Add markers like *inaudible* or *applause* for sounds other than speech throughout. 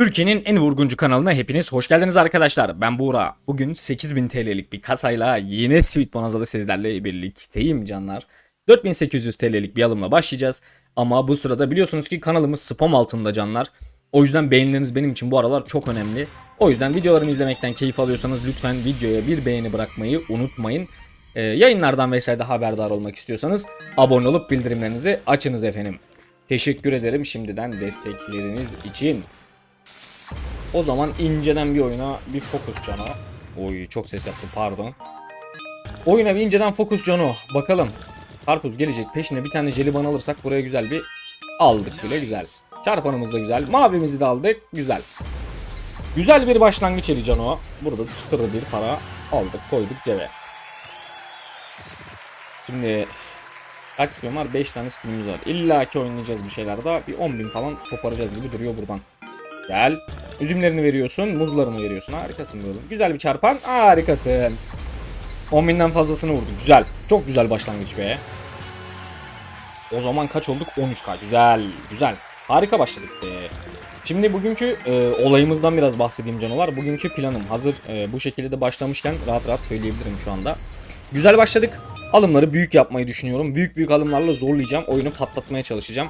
Türkiye'nin en vurguncu kanalına hepiniz hoş geldiniz arkadaşlar. Ben Buğra. Bugün 8000 TL'lik bir kasayla yine Sweet Bonanza'da sizlerle birlikteyim canlar. 4800 TL'lik bir alımla başlayacağız. Ama bu sırada biliyorsunuz ki kanalımız spam altında canlar. O yüzden beğenileriniz benim için bu aralar çok önemli. O yüzden videolarımı izlemekten keyif alıyorsanız lütfen videoya bir beğeni bırakmayı unutmayın. Ee, yayınlardan vesaire haberdar olmak istiyorsanız abone olup bildirimlerinizi açınız efendim. Teşekkür ederim şimdiden destekleriniz için. O zaman inceden bir oyuna bir fokus cano. Oy çok ses yaptım pardon. Oyuna bir inceden fokus cano. Bakalım. Karpuz gelecek peşine bir tane jelibon alırsak buraya güzel bir aldık bile güzel. Çarpanımız da güzel. Mavimizi de aldık. Güzel. Güzel bir başlangıç eli cano. Burada çıtır bir para aldık koyduk deve. Şimdi kaç spin var? 5 tane spinimiz var. İlla ki oynayacağız bir şeyler daha. Bir 10.000 falan koparacağız gibi duruyor buradan. Gel. Üzümlerini veriyorsun, muzlarını veriyorsun. Harikasın böyle. Güzel bir çarpan. Harikasın. 10.000'den fazlasını vurduk. Güzel. Çok güzel başlangıç be. O zaman kaç olduk? 13k. Güzel. Güzel. Harika başladık be. Şimdi bugünkü e, olayımızdan biraz bahsedeyim canavar. Bugünkü planım hazır e, bu şekilde de başlamışken rahat rahat söyleyebilirim şu anda. Güzel başladık. Alımları büyük yapmayı düşünüyorum. Büyük büyük alımlarla zorlayacağım. Oyunu patlatmaya çalışacağım.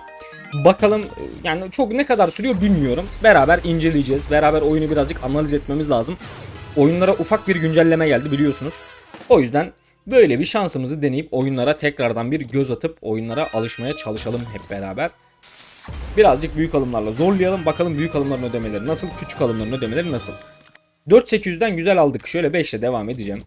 Bakalım yani çok ne kadar sürüyor bilmiyorum. Beraber inceleyeceğiz. Beraber oyunu birazcık analiz etmemiz lazım. Oyunlara ufak bir güncelleme geldi biliyorsunuz. O yüzden böyle bir şansımızı deneyip oyunlara tekrardan bir göz atıp oyunlara alışmaya çalışalım hep beraber. Birazcık büyük alımlarla zorlayalım. Bakalım büyük alımların ödemeleri nasıl, küçük alımların ödemeleri nasıl. 4800'den güzel aldık. Şöyle 5 ile devam edeceğim.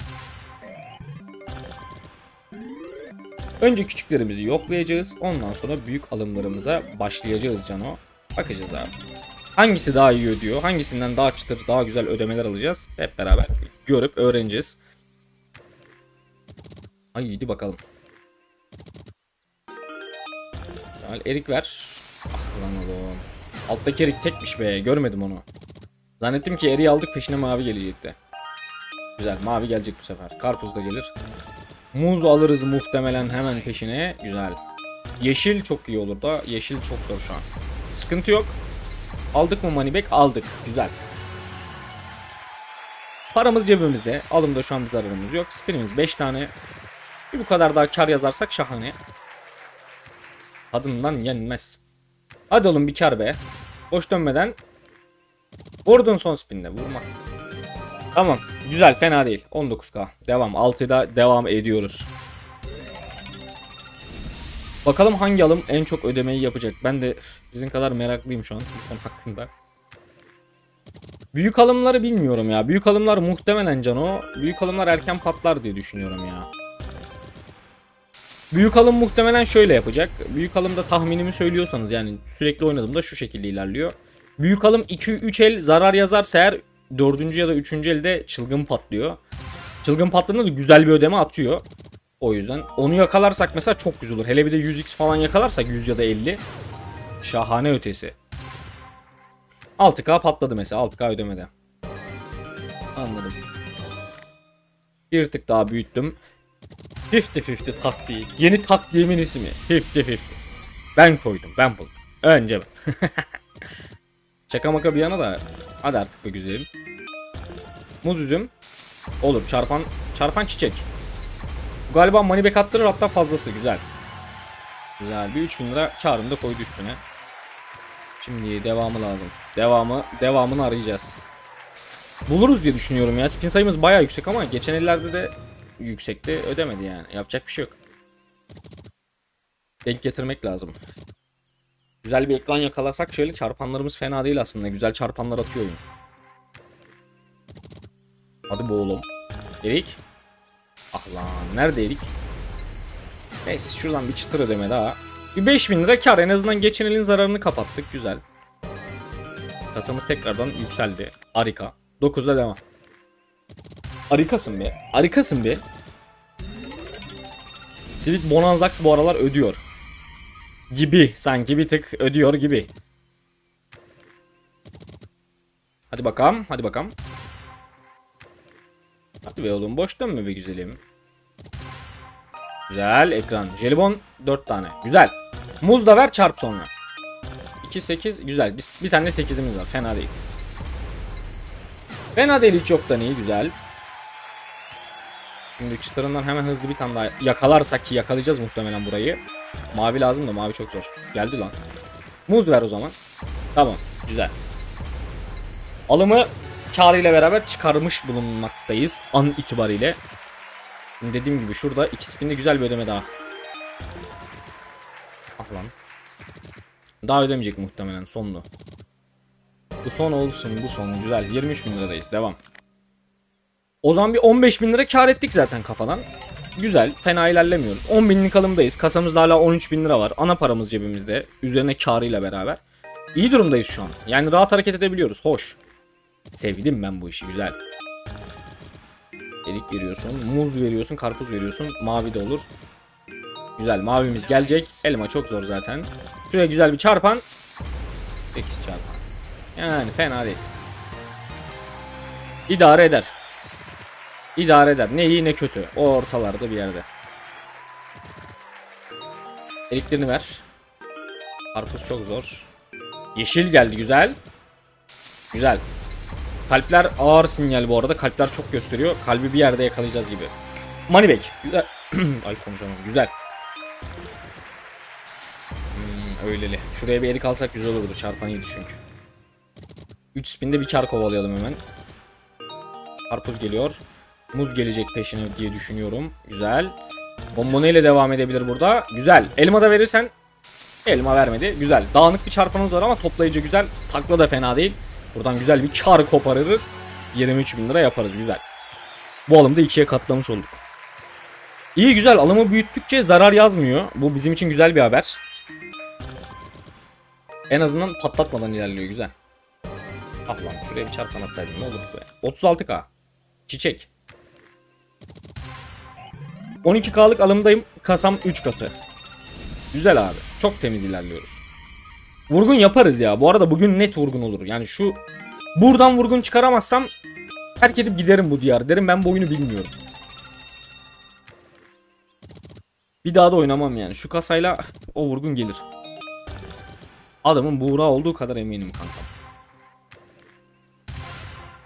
Önce küçüklerimizi yoklayacağız. Ondan sonra büyük alımlarımıza başlayacağız Cano. Bakacağız abi. Hangisi daha iyi ödüyor? Hangisinden daha çıtır, daha güzel ödemeler alacağız? Hep beraber görüp öğreneceğiz. Haydi bakalım. Güzel, erik ver. Ah lan oğlum. Alttaki erik tekmiş be. Görmedim onu. Zannettim ki eriği aldık peşine mavi gelecekti. Güzel mavi gelecek bu sefer. Karpuz da gelir. Muz alırız muhtemelen hemen peşine. Güzel. Yeşil çok iyi olur da. Yeşil çok zor şu an. Sıkıntı yok. Aldık mı money Aldık. Güzel. Paramız cebimizde. Alımda şu an bir zararımız yok. Spinimiz 5 tane. Bir bu kadar daha kar yazarsak şahane. Adından yenmez. Hadi oğlum bir kar be. Boş dönmeden. Vurdun son spinde. Vurmaz. Tamam. Güzel. Fena değil. 19k. Devam. 6'da devam ediyoruz. Bakalım hangi alım en çok ödemeyi yapacak. Ben de sizin kadar meraklıyım şu an bu hakkında. Büyük alımları bilmiyorum ya. Büyük alımlar muhtemelen Cano. Büyük alımlar erken patlar diye düşünüyorum ya. Büyük alım muhtemelen şöyle yapacak. Büyük alımda tahminimi söylüyorsanız yani sürekli oynadığımda şu şekilde ilerliyor. Büyük alım 2-3 el zarar yazarsa eğer 4. ya da 3. elde çılgın patlıyor. Çılgın patladığında da güzel bir ödeme atıyor. O yüzden onu yakalarsak mesela çok güzel olur. Hele bir de 100x falan yakalarsak 100 ya da 50. Şahane ötesi. 6k patladı mesela 6k ödemede. Anladım. Bir tık daha büyüttüm. 50-50 taktiği. Yeni taktiğimin ismi. 50-50. Ben koydum. Ben buldum. Önce ben. *laughs* Şaka maka bir yana da. Hadi artık be güzelim. Muz üzüm. Olur. Çarpan çarpan çiçek. Galiba money attırır hatta fazlası. Güzel. Güzel. Bir 3000 lira karını da koydu üstüne. Şimdi devamı lazım. Devamı, devamını arayacağız. Buluruz diye düşünüyorum ya. Spin sayımız bayağı yüksek ama geçen ellerde de yüksekti. Ödemedi yani. Yapacak bir şey yok. Denk getirmek lazım. Güzel bir ekran yakalasak şöyle çarpanlarımız fena değil aslında. Güzel çarpanlar atıyor oyun. Hadi bu oğlum. Erik. Ah lan nerede Erik? Neyse şuradan bir çıtır ödeme daha. Bir 5000 lira kar en azından geçen elin zararını kapattık. Güzel. Kasamız tekrardan yükseldi. Harika. 9'da devam. Harikasın be. Harikasın be. Sweet Bonanzax bu aralar ödüyor. Gibi. Sanki bir tık ödüyor gibi. Hadi bakalım. Hadi bakalım. Hadi be oğlum. Boş dönme be güzelim. Güzel ekran. Jelibon 4 tane. Güzel. Muz da ver çarp sonra. 2, 8. Güzel. Bir, bir tane 8'imiz var. Fena değil. Fena değil hiç yoktan iyi. Güzel. Şimdi çıtırından hemen hızlı bir tane daha yakalarsak ki yakalayacağız muhtemelen burayı. Mavi lazım da mavi çok zor. Geldi lan. Muz ver o zaman. Tamam. Güzel. Alımı karıyla beraber çıkarmış bulunmaktayız. An itibariyle. Şimdi dediğim gibi şurada iki spinde güzel bir ödeme daha. Ah lan. Daha ödemeyecek muhtemelen sonlu. Bu son olsun bu son güzel 23 bin liradayız devam. O zaman bir 15 bin lira kar ettik zaten kafadan. Güzel fena ilerlemiyoruz. 10 binlik alımdayız. Kasamızda hala 13 bin lira var. Ana paramız cebimizde. Üzerine karıyla beraber. İyi durumdayız şu an. Yani rahat hareket edebiliyoruz. Hoş. Sevdim ben bu işi güzel. Erik veriyorsun, muz veriyorsun, karpuz veriyorsun. Mavi de olur. Güzel mavimiz gelecek. Elma çok zor zaten. Şuraya güzel bir çarpan. 8 çarpan. Yani fena değil. İdare eder. İdare eder. Ne iyi ne kötü. O ortalarda bir yerde. Eriklerini ver. Karpuz çok zor. Yeşil geldi güzel. Güzel. Kalpler ağır sinyal bu arada. Kalpler çok gösteriyor. Kalbi bir yerde yakalayacağız gibi. Moneyback. Güzel. *clears throat* Ay konuşamam. Güzel. Hmm, öyleli. Şuraya bir erik alsak güzel olurdu. Çarpan iyiydi çünkü. 3 spinde bir kar kovalayalım hemen. Karpuz geliyor. Muz gelecek peşine diye düşünüyorum. Güzel. Bombone ile devam edebilir burada. Güzel. Elma da verirsen Elma vermedi. Güzel. Dağınık bir çarpanımız var ama toplayıcı güzel. Takla da fena değil. Buradan güzel bir kar koparırız. 23 bin lira yaparız. Güzel. Bu alımda ikiye katlamış olduk. İyi güzel. Alımı büyüttükçe zarar yazmıyor. Bu bizim için güzel bir haber. En azından patlatmadan ilerliyor. Güzel. Ah lan şuraya bir çarpan atsaydım ne olurdu be. 36k. Çiçek. 12k'lık alımdayım. Kasam 3 katı. Güzel abi. Çok temiz ilerliyoruz. Vurgun yaparız ya. Bu arada bugün net vurgun olur. Yani şu buradan vurgun çıkaramazsam terk edip giderim bu diyar. Derim ben bu oyunu bilmiyorum. Bir daha da oynamam yani. Şu kasayla o vurgun gelir. Adamın buğra olduğu kadar eminim kankam.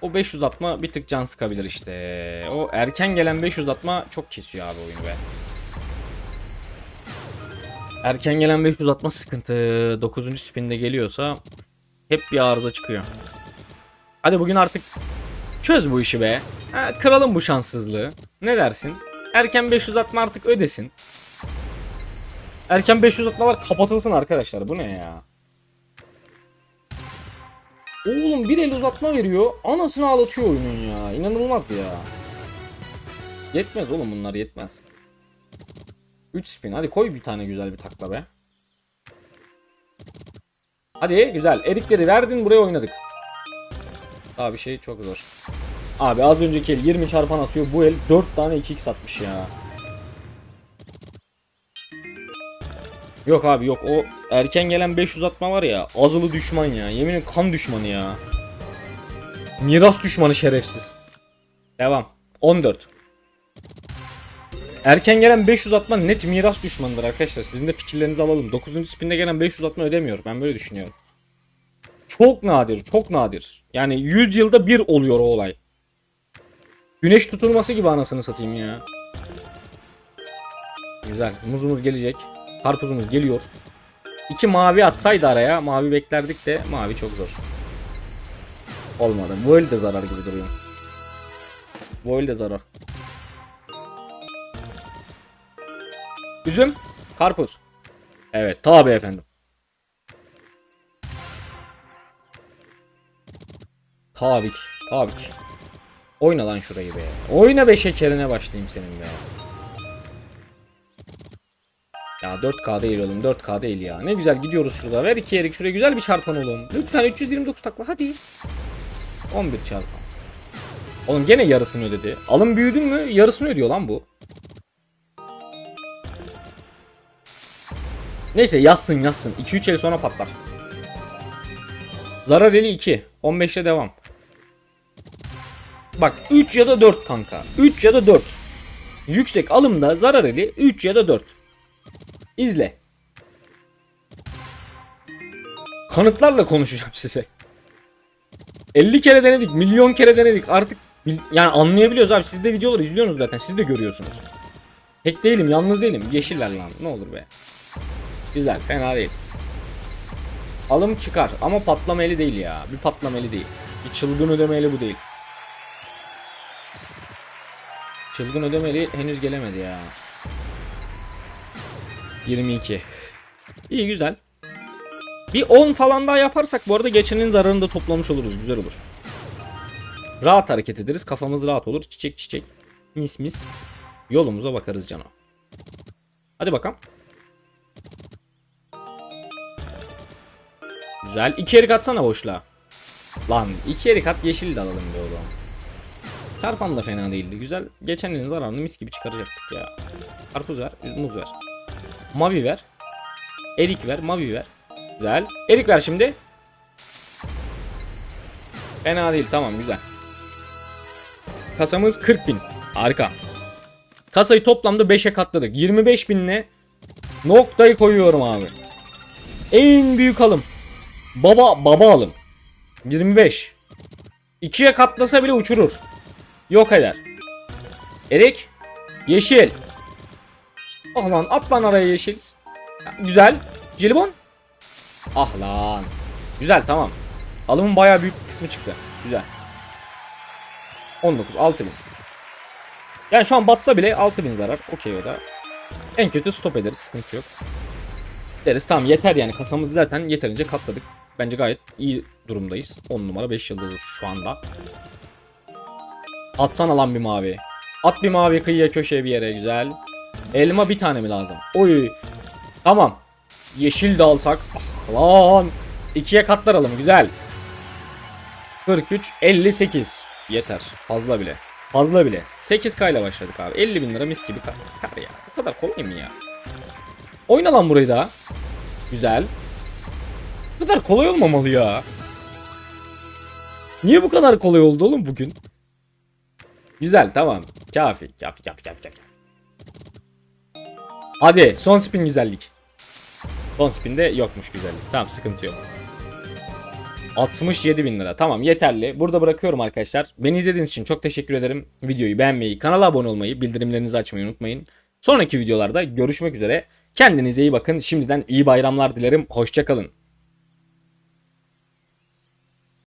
O 500 atma bir tık can sıkabilir işte. O erken gelen 500 atma çok kesiyor abi oyunu be. Erken gelen 500 atma sıkıntı. 9. spinde geliyorsa hep bir arıza çıkıyor. Hadi bugün artık çöz bu işi be. Ha, kıralım bu şanssızlığı. Ne dersin? Erken 500 atma artık ödesin. Erken 500 atmalar kapatılsın arkadaşlar. Bu ne ya? Oğlum bir el uzatma veriyor. Anasını ağlatıyor oyunun ya. İnanılmaz ya. Yetmez oğlum bunlar yetmez. 3 spin. Hadi koy bir tane güzel bir takla be. Hadi güzel. Erikleri verdin buraya oynadık. Daha bir şey çok zor. Abi az önceki el 20 çarpan atıyor. Bu el 4 tane 2x atmış ya. Yok abi yok o erken gelen 500 atma var ya azılı düşman ya yeminin kan düşmanı ya. Miras düşmanı şerefsiz. Devam. 14. Erken gelen 500 atma net miras düşmanıdır arkadaşlar. Sizin de fikirlerinizi alalım. 9. spinde gelen 500 atma ödemiyor. Ben böyle düşünüyorum. Çok nadir, çok nadir. Yani 100 yılda bir oluyor o olay. Güneş tutulması gibi anasını satayım ya. Güzel. Muzumuz gelecek. Karpuzumuz geliyor. İki mavi atsaydı araya mavi beklerdik de mavi çok zor. Olmadı. El de zarar gibi duruyor. El de zarar. Üzüm, karpuz. Evet, tabi efendim. Tabii ki. Oyna lan şurayı be. Oyna be şekerine başlayayım senin be. Ya 4K değil oğlum 4K değil ya. Ne güzel gidiyoruz şurada. Ver iki erik şuraya güzel bir çarpan oğlum. Lütfen 329 takla hadi. 11 çarpan. Oğlum gene yarısını ödedi. Alım büyüdün mü yarısını ödüyor lan bu. Neyse yazsın yazsın. 2-3 el sonra patlar. Zarar eli 2. 15'te devam. Bak 3 ya da 4 kanka. 3 ya da 4. Yüksek alımda zarar eli 3 ya da 4. İzle. kanıtlarla konuşacağım size. 50 kere denedik, milyon kere denedik. Artık yani anlayabiliyoruz abi. Siz de videoları izliyorsunuz zaten. Siz de görüyorsunuz. Tek değilim, yalnız değilim. Yeşiller lan. Ne olur be. Güzel, fena değil. Alım çıkar ama patlameli değil ya. Bir patlameli değil. Bir çılgın ödemeli bu değil. Çılgın ödemeli henüz gelemedi ya. 22. İyi güzel. Bir 10 falan daha yaparsak bu arada geçenin zararını da toplamış oluruz. Güzel olur. Rahat hareket ederiz. Kafamız rahat olur. Çiçek çiçek. Mis mis. Yolumuza bakarız cano. Hadi bakalım. Güzel. İki erik atsana boşluğa. Lan iki erik at yeşil de alalım be oğlum. Çarpan da fena değildi. Güzel. Geçen elin zararını mis gibi çıkaracaktık ya. Karpuz ver. Muz ver. Mavi ver. Erik ver. Mavi ver. Güzel. Erik ver şimdi. Fena değil. Tamam güzel. Kasamız 40 bin. Harika. Kasayı toplamda 5'e katladık. 25 binle noktayı koyuyorum abi. En büyük alım. Baba baba alım. 25. 2'ye katlasa bile uçurur. Yok eder. Erik. Yeşil. Ah lan at lan araya yeşil. Güzel. Jelibon. Ah lan. Güzel tamam. Alımın bayağı büyük bir kısmı çıktı. Güzel. 19 6000. Yani şu an batsa bile 6000 zarar. Okey o da. En kötü stop ederiz. Sıkıntı yok. Deriz tamam yeter yani kasamızı zaten yeterince katladık. Bence gayet iyi durumdayız. 10 numara 5 yıldızız şu anda. Atsana lan bir mavi. At bir mavi kıyıya köşeye bir yere güzel. Elma bir tane mi lazım? Oy. Tamam. Yeşil de alsak. Ah lan. İkiye katlaralım güzel. 43 58. Yeter. Fazla bile. Fazla bile. 8K ile başladık abi. 50 bin lira mis gibi kar, kar ya. Bu kadar kolay mı ya? Oyna lan burayı daha. Güzel. Bu kadar kolay olmamalı ya. Niye bu kadar kolay oldu oğlum bugün? Güzel tamam. Kafi. Kafi kafi kafi kafi. Hadi son spin güzellik. Son spinde yokmuş güzellik. Tamam sıkıntı yok. 67 bin lira. Tamam yeterli. Burada bırakıyorum arkadaşlar. Beni izlediğiniz için çok teşekkür ederim. Videoyu beğenmeyi, kanala abone olmayı, bildirimlerinizi açmayı unutmayın. Sonraki videolarda görüşmek üzere. Kendinize iyi bakın. Şimdiden iyi bayramlar dilerim. Hoşçakalın.